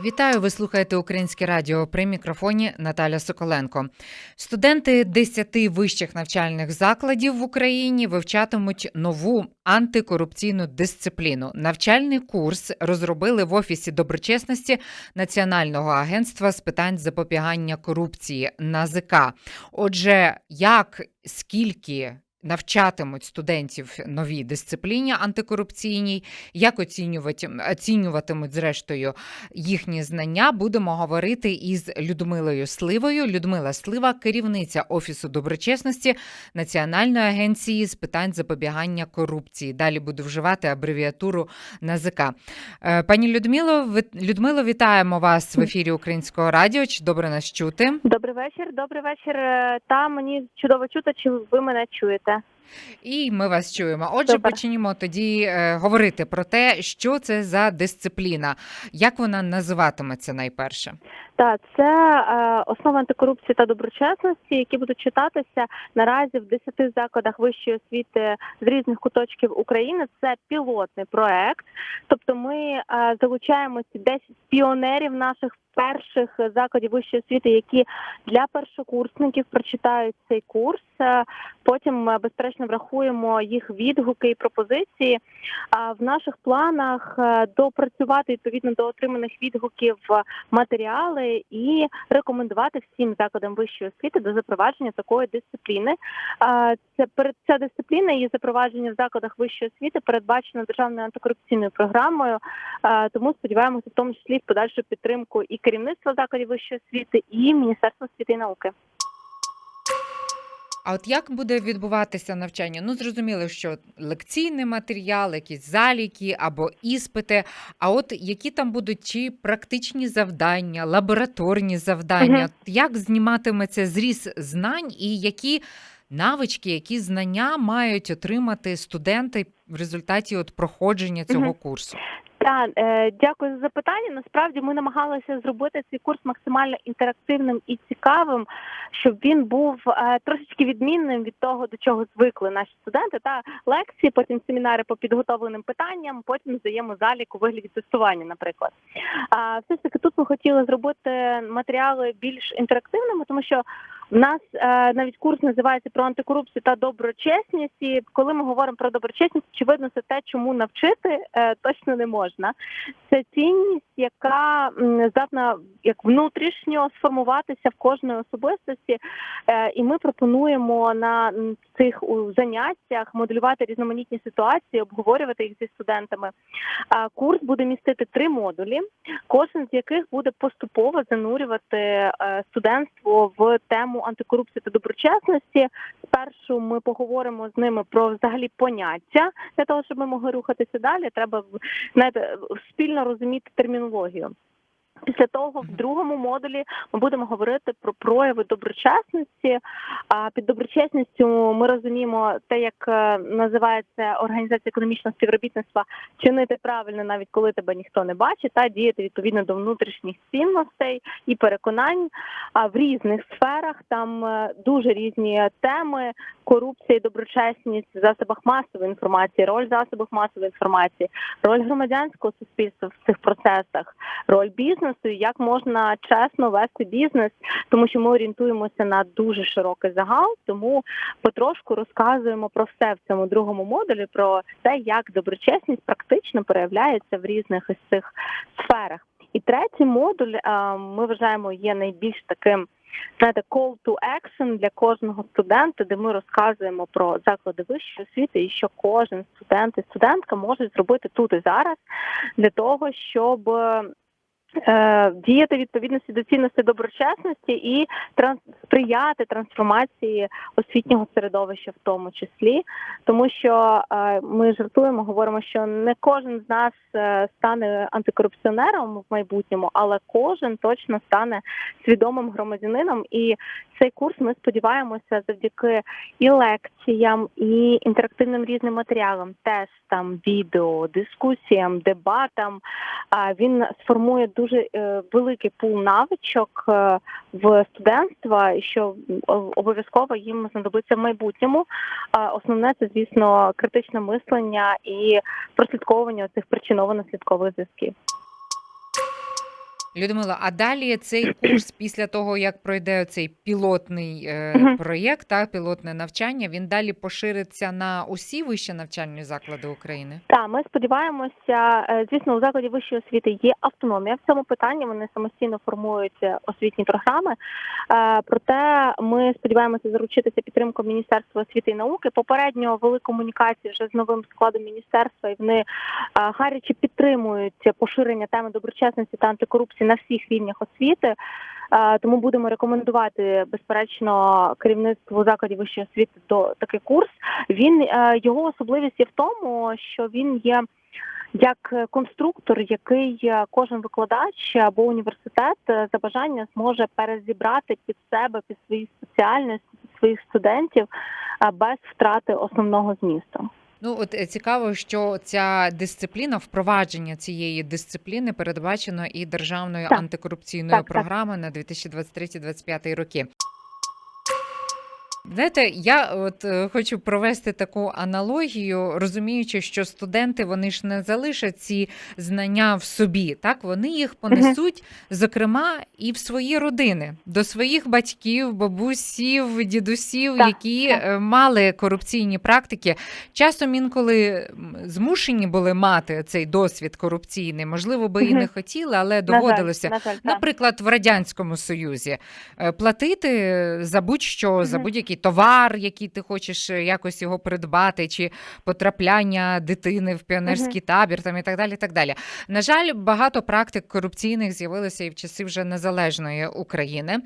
Вітаю, ви слухаєте Українське Радіо при мікрофоні Наталя Соколенко. Студенти 10 вищих навчальних закладів в Україні вивчатимуть нову антикорупційну дисципліну. Навчальний курс розробили в офісі доброчесності Національного агентства з питань запобігання корупції НАЗК. Отже, як скільки навчатимуть студентів новій дисципліні антикорупційній, як оцінювати, оцінюватимуть зрештою їхні знання, будемо говорити із Людмилою Сливою. Людмила Слива, керівниця офісу доброчесності Національної агенції з питань запобігання корупції. Далі буду вживати абревіатуру НАЗК. Е, Пані Людмило, Людмило, вітаємо вас в ефірі Українського радіо. Чи добре нас чути? Добрий вечір, добрий вечір. Е, Та мені чудово чути, чи ви мене чуєте? І ми вас чуємо. Отже, Супер. почнімо тоді е, говорити про те, що це за дисципліна, як вона називатиметься найперше. Так, це е, основи антикорупції та доброчесності, які будуть читатися наразі в 10 закладах вищої освіти з різних куточків України. Це пілотний проект. Тобто, ми е, залучаємо ці 10 піонерів наших перших закладів вищої освіти, які для першокурсників прочитають цей курс. Е, Потім, безперечно, врахуємо їх відгуки і пропозиції. А в наших планах е, допрацювати відповідно до отриманих відгуків е, і рекомендувати всім закладам вищої освіти до запровадження такої дисципліни. Це перед ця дисципліна і запровадження в закладах вищої освіти передбачено державною антикорупційною програмою. Тому сподіваємося, в тому числі в подальшу підтримку і керівництва закладів вищої освіти, і Міністерства освіти і науки. А от як буде відбуватися навчання? Ну, зрозуміло, що лекційний матеріал, якісь заліки або іспити. А от які там будуть чи практичні завдання, лабораторні завдання, Мгм. як зніматиметься зріз знань, і які навички, які знання мають отримати студенти в результаті от проходження цього Мгм. курсу? Так, е, дякую за запитання. Насправді ми намагалися зробити цей курс максимально інтерактивним і цікавим, щоб він був е, трошечки відмінним від того, до чого звикли наші студенти. Та лекції, потім семінари по підготовленим питанням, потім здаємо залік у вигляді тестування, наприклад. Все ж таки тут ми хотіли зробити матеріали більш інтерактивними, тому що в нас е, навіть курс називається про антикорупцію та доброчесність. І коли ми говоримо про доброчесність, очевидно, це те, чому навчити е, точно не можна. Це цінність, яка здатна як внутрішньо сформуватися в кожної особистості. Е, і ми пропонуємо на цих у заняттях моделювати різноманітні ситуації, обговорювати їх зі студентами. А курс буде містити три модулі, кожен з яких буде поступово занурювати е, студентство в тему антикорупції та доброчесності. Спершу ми поговоримо з ними про взагалі поняття для того, щоб ми могли рухатися далі. Треба знаєте, спільно розуміти термінологію. Після того, в другому модулі ми будемо говорити про прояви доброчесності. А під доброчесністю ми розуміємо те, як е, називається організація економічного співробітництва, чинити правильно, навіть коли тебе ніхто не бачить, та діяти відповідно до внутрішніх цінностей і переконань. А в різних сферах там е, дуже різні теми: корупція доброчесність в засобах масової інформації, роль засобів масової інформації, роль громадянського суспільства в цих процесах, роль бізнесу, і як можна чесно вести бізнес, тому що ми орієнтуємося на дуже широкий загал, тому потрошку розказуємо про все в цьому другому модулі, про те, як доброчесність практично проявляється в різних із цих сферах. І третій модуль е, ми вважаємо є найбільш таким. Знаєте, call to action для кожного студента, де ми розказуємо про заклади вищої освіти і що кожен студент і студентка можуть зробити тут і зараз для того, щоб діяти відповідності до цінності доброчесності і сприяти трансформації освітнього середовища, в тому числі, тому що е, ми жартуємо, говоримо, що не кожен з нас е, стане антикорупціонером в майбутньому, але кожен точно стане свідомим громадянином. І цей курс ми сподіваємося завдяки і лекціям, і інтерактивним різним матеріалам, тестам, відео, дискусіям, дебатам. Він сформує дуже е, великий пул навичок е, в студентства, що обов'язково їм знадобиться в майбутньому. Основне це, звісно, критичне мислення і прослідковування цих причиново-наслідкових зв'язків. Людмила, а далі цей курс після того, як пройде цей пілотний е, Мгм. проєкт, та пілотне навчання, він далі пошириться на усі вищі навчальні заклади України? Так, ми сподіваємося, е, звісно, у закладі вищої освіти є автономія в цьому питанні. Вони самостійно формують освітні програми. Е, Проте ми сподіваємося заручитися підтримкою Міністерства освіти і науки. Попередньо вели комунікації вже з новим складом міністерства, і вони е, гаряче підтримують поширення теми доброчесності та антикорупції на всіх рівнях освіти. Е, Тому будемо рекомендувати безперечно керівництву закладів вищої освіти до такий курс. Він е, його особливість є в тому, що він є як конструктор, який е, кожен викладач або університет за бажання зможе перезібрати під себе, під свої спеціальності, під своїх студентів без втрати основного змісту. Ну, от е, цікаво, що ця дисципліна, впровадження цієї дисципліни передбачено і державною Так. антикорупційною Так, так. програмою на 2023-2025 роки. Знаєте, я от е, хочу провести таку аналогію, розуміючи, що студенти вони ж не залишать ці знання в собі, так вони їх понесуть, зокрема, і в свої родини, до своїх батьків, бабусів, дідусів, Так, які так. е, мали корупційні практики. Часом інколи змушені були мати цей досвід корупційний, можливо, би і Мгм. не хотіли, але На жаль, доводилося. на жаль, так. Наприклад, в радянському союзі е, платити за будь-що, за Мгм. будь-який товар, який ти хочеш е, якось його придбати, чи потрапляння дитини в піонерський табір, там і так далі. і Так далі. На жаль, багато практик корупційних з'явилося і в часи вже незалежної України.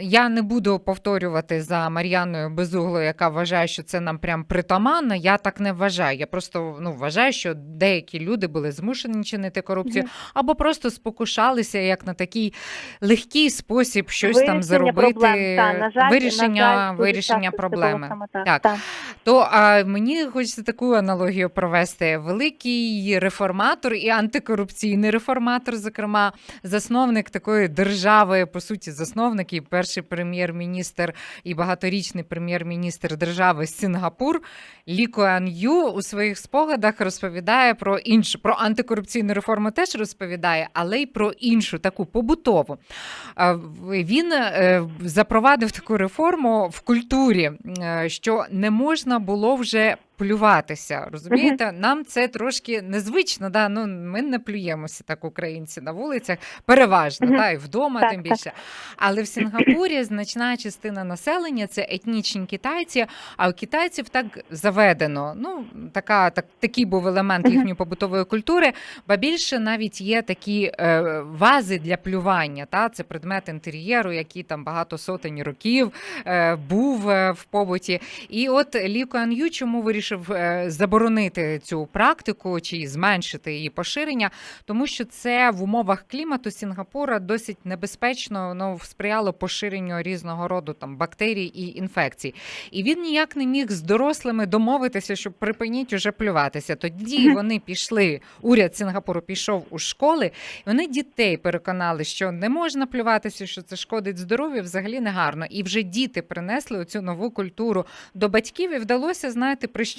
Я не буду повторювати за Мар'яною Безуглою, яка вважає, що це нам прям притаманно. Я так не вважаю. Я просто ну вважаю, що деякі люди були змушені чинити корупцію Мгм. або просто спокушалися як на такий легкий спосіб щось там Вирішення заробити, проблем. Та, на жаль, вирішення, на жаль, вирішення проблеми. так. Так. То а, мені хочеться таку аналогію провести. Великий реформатор і антикорупційний реформатор, зокрема, засновник такої держави, по суті, засновник і перший прем'єр-міністр і багаторічний прем'єр-міністр держави Сінгапур Лі Куан Ю у своїх спогадах розповідає про іншу про антикорупційну реформу. Теж розповідає, але й про іншу таку побутову. Він е, запровадив таку реформу в культурі, е, що не можна було вже плюватися. Розумієте, нам це трошки незвично. Да? Ну, ми не плюємося так, українці на вулицях, переважно, та, і вдома, Так, тим так. більше. Але в Сінгапурі значна частина населення це етнічні китайці, а у китайців так заведено. Ну, така, так, такий був елемент їхньої побутової культури, ба більше навіть є такі е, вази для плювання. Та? Це предмет інтер'єру, який там багато сотень років е, був е, в побуті. І от Лі Куан Ю чому вирішив е, заборонити цю практику чи зменшити її поширення, тому що це в умовах клімату Сінгапура досить небезпечно ну, сприяло поширенню різного роду там бактерій і інфекцій. І він ніяк не міг з дорослими домовитися, щоб припиніть уже плюватися. Тоді вони пішли. Уряд Сінгапуру пішов у школи. і Вони дітей переконали, що не можна плюватися, що це шкодить здоров'ю, взагалі не гарно. І вже діти принесли цю нову культуру до батьків, і вдалося, знаєте, прищепити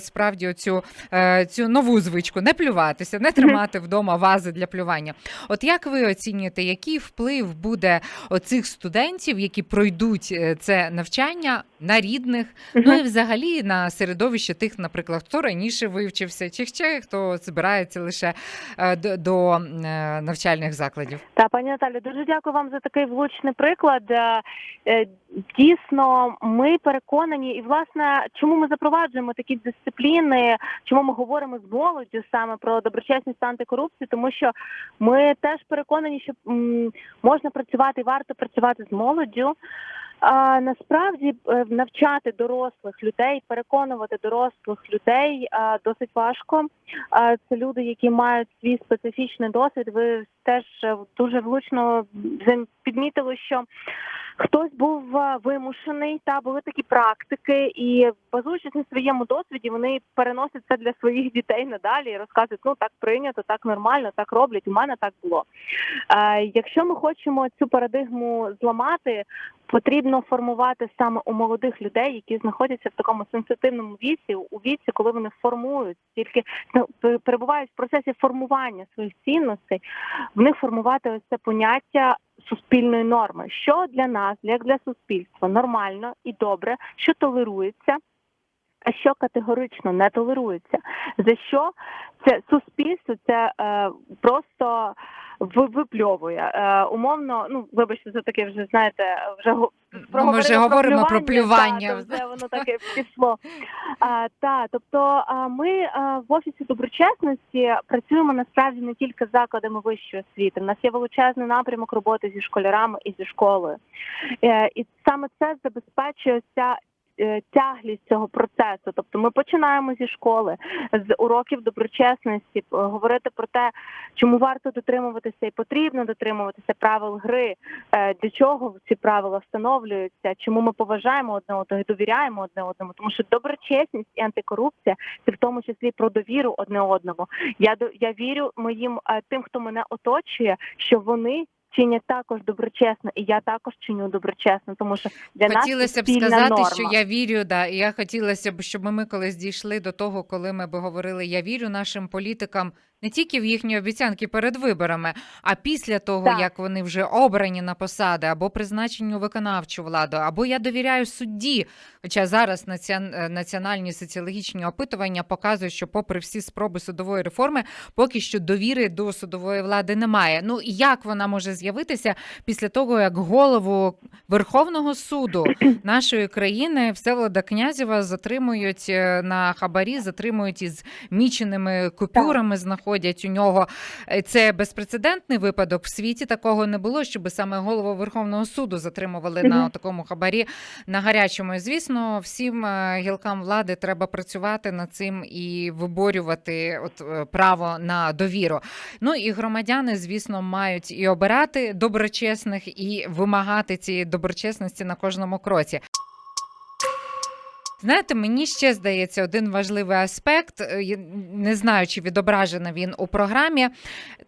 справді оцю е, цю нову звичку, не плюватися, не тримати вдома вази для плювання. От як ви оцінюєте, який вплив буде оцих студентів, які пройдуть е, це навчання на рідних, ну і взагалі на середовище тих, наприклад, хто раніше вивчився, чи ще хто збирається лише е, до, навчальних закладів? Та пані Наталі, дуже дякую вам за такий влучний приклад. Дійсно, ми переконані, і власне, чому ми запроваджуємо такі дисципліни, чому ми говоримо з молоддю саме про доброчесність та антикорупцію, тому що ми теж переконані, що можна працювати, і варто працювати з молоддю. А насправді е, навчати дорослих людей, переконувати дорослих людей досить важко. Це люди, які мають свій специфічний досвід. Ви теж е, дуже влучно підмітили, що Хтось був е, вимушений, та були такі практики, і базуючись на своєму досвіді, вони переносять це для своїх дітей надалі і розказують, ну так прийнято, так нормально, так роблять. У мене так було. Е, якщо ми хочемо цю парадигму зламати, потрібно формувати саме у молодих людей, які знаходяться в такому сенситивному віці, у віці, коли вони формують, тільки ну, пе- перебувають в процесі формування своїх цінностей, в них формувати ось це поняття суспільної норми, що для нас, як для суспільства, нормально і добре, що толерується. А що категорично не толерується, за що це суспільство це е, просто випльовує е, умовно. Ну вибачте, це таке вже знаєте, вже Ну, ми вже говоримо про плювання. Та, то вже воно таке пішло. А, та, тобто а, ми а, в офісі доброчесності працюємо насправді не тільки з закладами вищої освіти. У нас є величезний напрямок роботи зі школярами і зі школою. Е, і саме це забезпечує ця. Е, Тяглість цього процесу, тобто ми починаємо зі школи, з уроків доброчесності, е, говорити про те, чому варто дотримуватися і потрібно дотримуватися правил гри, е, для чого ці правила встановлюються, чому ми поважаємо одне одного і довіряємо одне одному, тому що доброчесність і антикорупція це в тому числі про довіру одне одному. Я я вірю моїм тим, хто мене оточує, що вони. Чинять також доброчесно, і я також чиню доброчесно, тому що для нас Хотілося б сказати, норма. що я вірю, да, і я хотілося б, щоб ми колись дійшли до того, коли ми б говорили, я вірю нашим політикам не тільки в їхні обіцянки перед виборами, а після того, Так. як вони вже обрані на посади або призначені у виконавчу владу, або я довіряю судді. Хоча зараз е, національні соціологічні опитування показують, що, попри всі спроби судової реформи, поки що довіри до судової влади немає. Ну як вона може з'явитися після того, як голову Верховного суду нашої країни Всеволода Князєва затримують е, на хабарі, затримують із міченими купюрами, знаходять у нього. Е, Це безпрецедентний випадок. В світі такого не було, щоб саме голову Верховного суду затримували на такому хабарі на гарячому. І, Звісно, всім е, гілкам влади треба працювати над цим і виборювати от е, право на довіру. Ну і громадяни, звісно, мають і обирати доброчесних, і вимагати цієї доброчесності на кожному кроці. Знаєте, мені ще здається один важливий аспект. е, Не знаю, чи відображено він у програмі.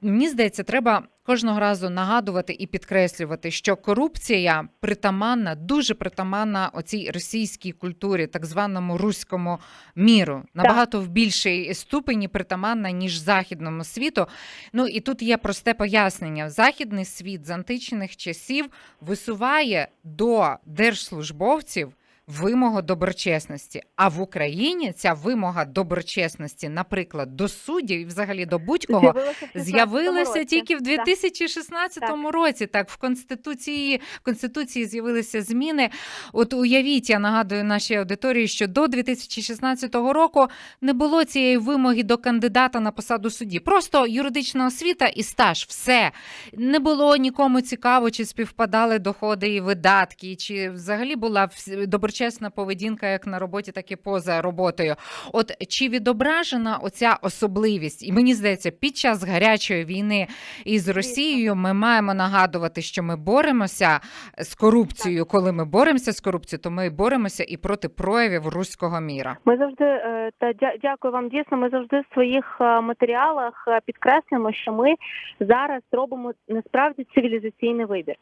Мені здається, треба кожного разу нагадувати і підкреслювати, що корупція притаманна, дуже притаманна оцій російській культурі, так званому руському міру, набагато в більшій ступені притаманна, ніж західному світу. Ну і тут є просте пояснення: західний світ з античних часів висуває до держслужбовців. Вимогу доброчесності. А в Україні ця вимога доброчесності, наприклад, до суддів і взагалі до будь-кого, З'явилося в 16-му з'явилася тільки в Так. 2016 році. Так, в конституції в конституції з'явилися зміни. От уявіть, я нагадую нашій аудиторії, що до 2016 року не було цієї вимоги до кандидата на посаду судді. Просто юридична освіта і стаж. Все не було нікому цікаво, чи співпадали доходи і видатки, чи взагалі була вс- доброчесна поведінка як на роботі, так і поза роботою. От чи відображена оця особливість? І мені здається, під час гарячої війни із Росією ми маємо нагадувати, що ми боремося з корупцією. Коли ми боремося з корупцією, то ми боремося і проти проявів руського міра. Ми завжди е, та дякую вам. Дійсно, ми завжди в своїх е, матеріалах е, підкреслюємо, що ми зараз робимо насправді цивілізаційний вибір,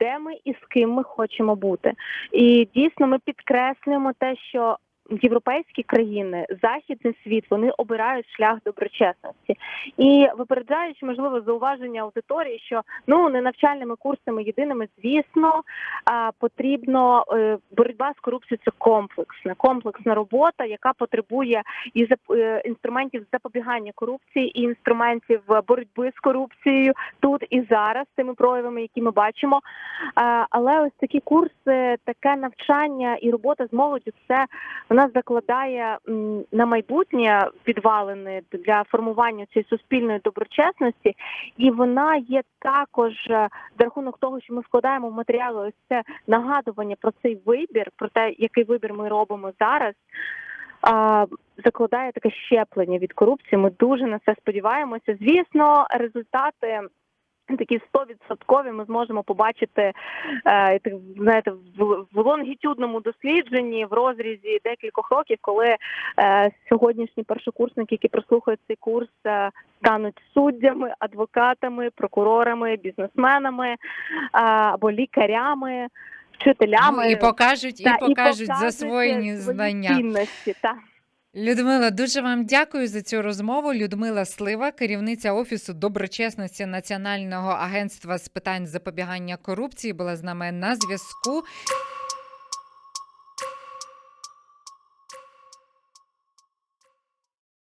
де ми і з ким ми хочемо бути. І дійсно ми підкреслюємо те, що. Європейські країни, західний світ, вони обирають шлях доброчесності і випереджаючи можливо зауваження аудиторії, що ну не навчальними курсами єдиними, звісно, потрібно е, боротьба з корупцією це комплексна, комплексна робота, яка потребує і зап- е, інструментів запобігання корупції, і інструментів боротьби з корупцією тут і зараз, тими проявами, які ми бачимо. Але ось такі курси, таке навчання і робота з молоддю, це вона закладає на майбутнє підвалини для формування цієї суспільної доброчесності, і вона є також е, за рахунок того, що ми вкладаємо в матеріали ось це нагадування про цей вибір, про те, який вибір ми робимо зараз. Закладає таке щеплення від корупції. Ми дуже на це сподіваємося. Звісно, результати Такі стовідсоткові ми зможемо побачити е, знаєте, в, лонгітюдному дослідженні в розрізі декількох років, коли е, сьогоднішні першокурсники, які прослухають цей курс, е, стануть суддями, адвокатами, прокурорами, бізнесменами або лікарями, вчителями Ну, і покажуть, і Та, покажуть покажуть засвоєні знання. цінності. Та. Людмила, дуже вам дякую за цю розмову. Людмила Слива, керівниця офісу доброчесності Національного агентства з питань запобігання корупції, була з нами на зв'язку.